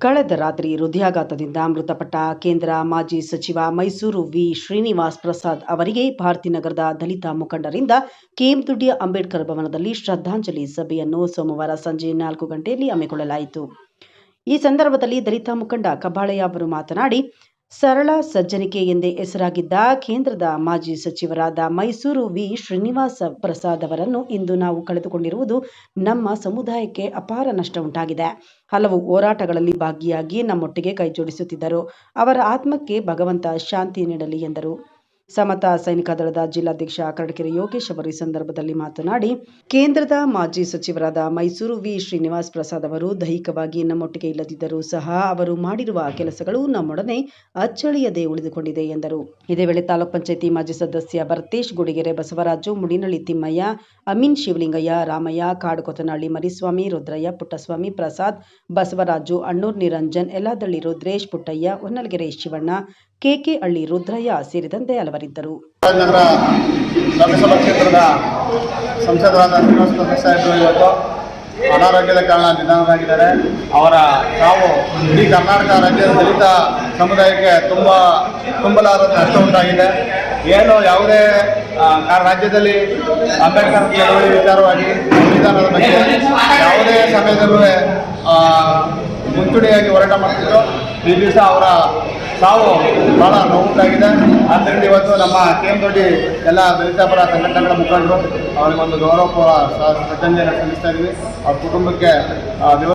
ಕಳೆದ ರಾತ್ರಿ ಹೃದಯಾಘಾತದಿಂದ ಮೃತಪಟ್ಟ ಕೇಂದ್ರ ಮಾಜಿ ಸಚಿವ ಮೈಸೂರು ವಿ. ಶ್ರೀನಿವಾಸ್ ಪ್ರಸಾದ್ ಅವರಿಗೆ ಭಾರತೀನಗರದ ದಲಿತ ಮುಖಂಡರಿಂದ ಕೆಎಂದೊಡ್ಡಿಯ ಅಂಬೇಡ್ಕರ್ ಭವನದಲ್ಲಿ ಶ್ರದ್ಧಾಂಜಲಿ ಸಭೆಯನ್ನು ಸೋಮವಾರ ಸಂಜೆ ನಾಲ್ಕು ಗಂಟೆಯಲ್ಲಿ ಹಮ್ಮಿಕೊಳ್ಳಲಾಯಿತು. ಈ ಸಂದರ್ಭದಲ್ಲಿ ದಲಿತ ಮುಖಂಡ ಕಬ್ಬಾಳಯ್ಯ ಅವರು ಮಾತನಾಡಿ ಸರಳ ಸಜ್ಜನಿಕೆ ಎಂದೇ ಹೆಸರಾಗಿದ್ದ ಕೇಂದ್ರದ ಮಾಜಿ ಸಚಿವರಾದ ಮೈಸೂರು ವಿ. ಶ್ರೀನಿವಾಸ ಪ್ರಸಾದ್ ಅವರನ್ನು ಇಂದು ನಾವು ಕಳೆದುಕೊಂಡಿರುವುದು ನಮ್ಮ ಸಮುದಾಯಕ್ಕೆ ಅಪಾರ ನಷ್ಟ ಉಂಟಾಗಿದೆ ಹಲವು ಹೋರಾಟಗಳಲ್ಲಿ ಭಾಗಿಯಾಗಿ ನಮ್ಮೊಟ್ಟಿಗೆ ಕೈಜೋಡಿಸುತ್ತಿದ್ದರು. ಅವರ ಆತ್ಮಕ್ಕೆ ಭಗವಂತ ಶಾಂತಿ ನೀಡಲಿ ಎಂದರು. ಸಮತಾ ಸೈನಿಕ ದಳದ ಜಿಲ್ಲಾಧ್ಯಕ್ಷ ಕರಡಕೆರೆ ಯೋಗೇಶ್ ಅವರು ಈ ಸಂದರ್ಭದಲ್ಲಿ ಮಾತನಾಡಿ, ಕೇಂದ್ರದ ಮಾಜಿ ಸಚಿವರಾದ ಮೈಸೂರು ವಿ. ಶ್ರೀನಿವಾಸ್ ಪ್ರಸಾದ್ ಅವರು ದೈಹಿಕವಾಗಿ ನಮ್ಮೊಟ್ಟಿಗೆ ಇಲ್ಲದಿದ್ದರೂ ಸಹ ಅವರು ಮಾಡಿರುವ ಕೆಲಸಗಳು ನಮ್ಮೊಡನೆ ಅಚ್ಚಳಿಯದೆ ಉಳಿದುಕೊಂಡಿದೆ ಎಂದರು. ಇದೇ ವೇಳೆ ತಾಲೂಕ್ ಪಂಚಾಯಿತಿ ಮಾಜಿ ಸದಸ್ಯ ಭರತೇಶ್ ಗುಡಿಗೆರೆ, ಬಸವರಾಜು ಮುಡಿನಳ್ಳಿ ತಿಮ್ಮಯ್ಯ, ಅಮೀನ್ ಶಿವಲಿಂಗಯ್ಯ, ರಾಮಯ್ಯ, ಕಾಡುಕೊತನಹಳ್ಳಿ ಮರಿಸ್ವಾಮಿ, ರುದ್ರಯ್ಯ, ಪುಟ್ಟಸ್ವಾಮಿ ಪ್ರಸಾದ್, ಬಸವರಾಜು, ಅಣ್ಣೂರ್ ನಿರಂಜನ್ ಎಲ್ಲಾದಳ್ಳಿ ರುದ್ರೇಶ್ ಪುಟ್ಟಯ್ಯ, ಹೊನ್ನಲ್ಗೆರೆ ಶಿವಣ್ಣ ಕೆಕೆ ಹಳ್ಳಿ ರುದ್ರಯ್ಯ ಸೇರಿದಂತೆ ಹಲವರಿದ್ದರು. ನಗರ ಲೋಕಸಭಾ ಕ್ಷೇತ್ರದ ಸಂಸದರಾದ ಶ್ರೀನಿವಾಸ ಅನಾರೋಗ್ಯದ ಕಾರಣ ನಿಧನರಾಗಿದ್ದಾರೆ. ಅವರ ತಾವು ಇಡೀ ಕರ್ನಾಟಕ ರಾಜ್ಯದ ದಲಿತ ಸಮುದಾಯಕ್ಕೆ ತುಂಬ ತುಂಬಲಾರದ ನಷ್ಟ ಉಂಟಾಗಿದೆ. ಏನು ಯಾವುದೇ ರಾಜ್ಯದಲ್ಲಿ ಅಂಬೇಡ್ಕರ್ ಚಳವಳಿ ವಿಚಾರವಾಗಿ, ಸಂವಿಧಾನದ ಬಗ್ಗೆ ಯಾವುದೇ ಸಮಯದಲ್ಲೂ ಮುಂಚೂಣಿಯಾಗಿ ಹೋರಾಟ ಮಾಡ್ತಿದ್ರು. ಈ ದಿವಸ ಅವರ ಸಾವು ಬಹಳ ನೋವುಂಟಾಗಿದೆ. ಆದ್ದರಿಂದ ಇವತ್ತು ನಮ್ಮ ಕೆ ಎಂ ದೊಡ್ಡಿ ಎಲ್ಲ ದಲಿತ ಪರ ಸಂಘಟನೆಗಳ ಮುಖಂಡರು, ಅವರಿಗೆ ಒಂದು ಗೌರವಪೂರ್ವ ಶ್ರದ್ಧಾಂಜಲಿಯನ್ನು ಸಲ್ಲಿಸ್ತಾ ಇದ್ದೀವಿ ಅವ್ರ ಕುಟುಂಬಕ್ಕೆ